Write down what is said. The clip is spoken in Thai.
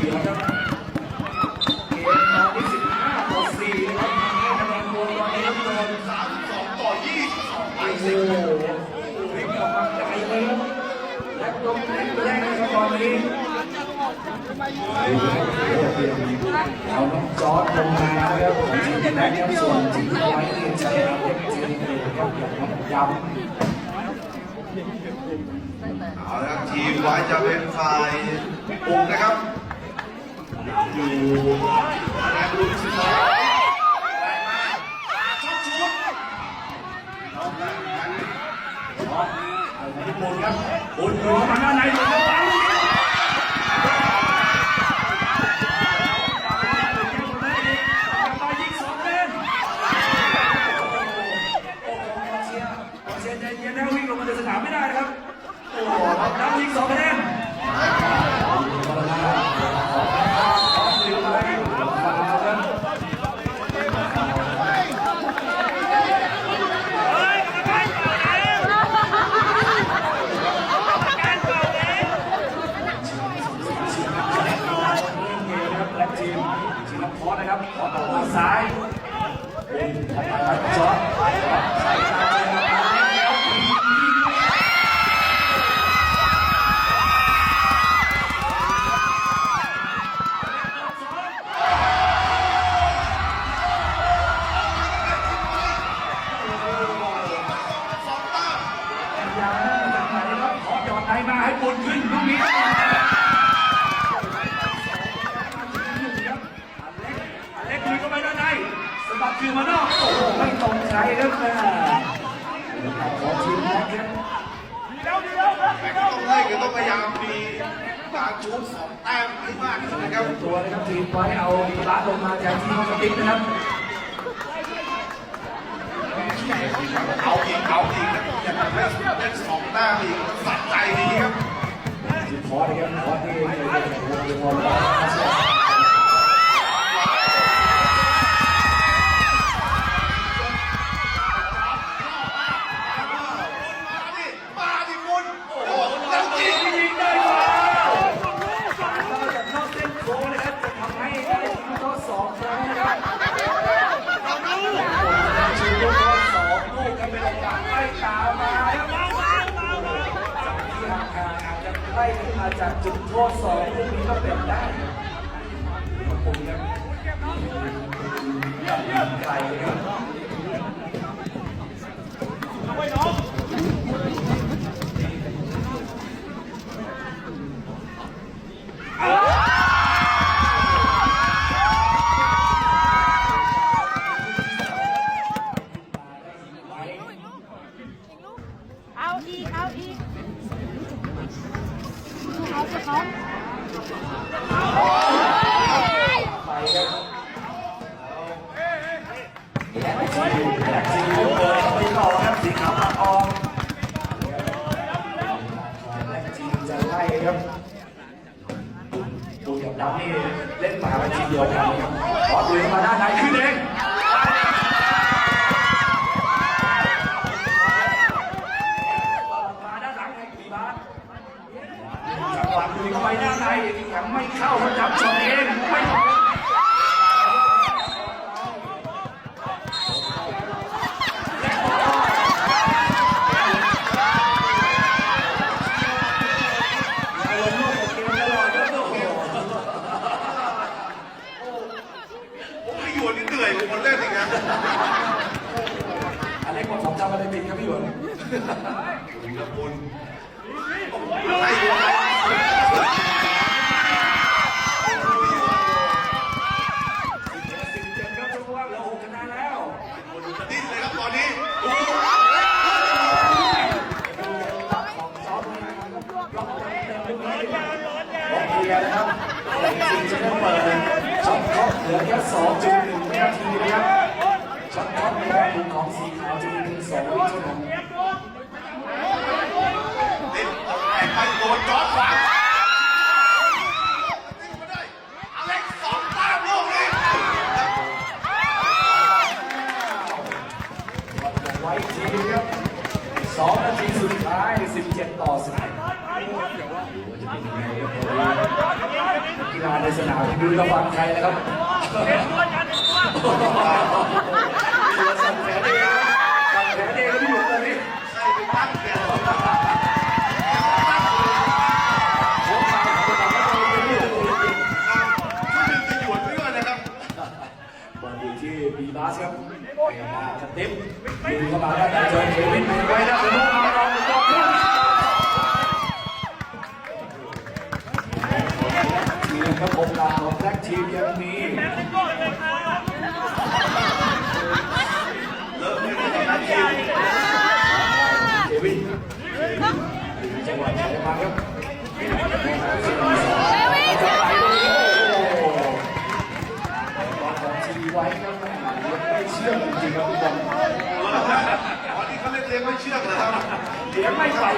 รับเกมตอนนี้15ต่อ4นะทางให้คะแนนรวมตอนนี้โดน32ต่อ22ไสิบพลิกกลับมาใจเลยครับและลงเล่นรกนะครับตอนนี้เอาน้องจอดลงมาครับของทีมแรกครัส่วนทีมไว้เจะเป็นเด็กจีนเลยครับอย่าน้องยำทีมไวจะเป็นฝ่าปุกนะครับ บบนั้นญี่ปุ่นครับบุญรอมาด้านในดูครับปังยิงสองเล่นโอ้โหเชียร์เชียร์ใจเย็นนะวิ่งลงมาในสนามไม่ได้นะครับ โอ้โหรับยิงสองคะแนนและทีมทีมพอนะครับขอต่อซ้ายจอดใส่ตาเลยครับ สองต้า อยาจากไหนครับขอหยอดไหน มาให้บุญขึ้นลูกนี้อเล็กลุยเข้าไปด้านในสะบัดคิวมานอกโอ้โหไม่ตรงใจครับแม่ขอทีมนะครับแต่ก็ต้องไล่ก็ต้องพยายามมีการชูสองแต้มให้มากที่สุดนะครับตัวนะครับทีมไว้เอาละลงมาจากทีมสติ๊กนะครับเอาอีกเอาอีกนะอยากจะได้เล่นสองแต้มอีก นะครับขอที่ทีมขอมามริงยิงได้ฟาวฟาวจากนอกเส้นโค้งนะครับจะทำให้ได้ทีมก็สองครั้งนะครับชิงลูกก็สองลูกกันเป็นโอกาสไล่ตามมาครับที่ห่าง อาจจะไล่ขึ้มาจากจุดโทษสองลูกนี้ก็เป็นได้ขอบคุณครับไกลครับเอาอีก เอาอีก ครับและทีมและทีมเปิดไปต่อครับสีขาวปากอองและทีมจะไล่ครับดูกับดำนี่เล่นมาเป็นทีมเดียวกันครับขอดูมาด้านในขึ้นเองมาด้านหลังให้ปีบาส จังหวะดูไปด้านในยังไม่เข้ามาจับช็อเองไม่อารมณ์โลกกับเกมตลอดครับโอ้โหผมไม่อยู่นี่เหนื่อยกว่าคนเล่นอีกนะอันนี้ผมจำอะไรผิดครับพี่หยวนถึงกับคุณใครอยู่ สิบเจ็ดครับทุกว่าเหลือหกคะแนนแล้ว คนจะดิ้นเลยครับตอนนี้โอ้โห ของซ้อมนี่นะครับล็อกเต็มเต็มลูกนี้ล็อกเคลียร์นะครับแต่จริงๆจะได้เปิดช็อตท็อปเห ลือแค่สองจุดหนึ่งนาทีนะครับช็อตท็อปในแรกของสีขาวจะมีเพียงสองวิเท่านั้นดิ้นเอาแรงไปโดนจอดขวางดิ้นมาได้อเล็กสองไว้ทีครับสองนาทีสุดท้าย 17 ต่อ10กีฬาในสนามดูระหว่างใครนะครับ เด็กตัวจันเด็กตัวสั่งแผลเองสั่งแผลเองแล้วพี่หยกตอนนี้ใส่ไปปั้งแผลที่บีบาสครับเต็มดูเข้ามาได้ ชือผมจริงครับคุณบออ๋อนี้เขาเรียเลี้ยงไม่เชื่องนะครับ เลี้ยงไม่ใส่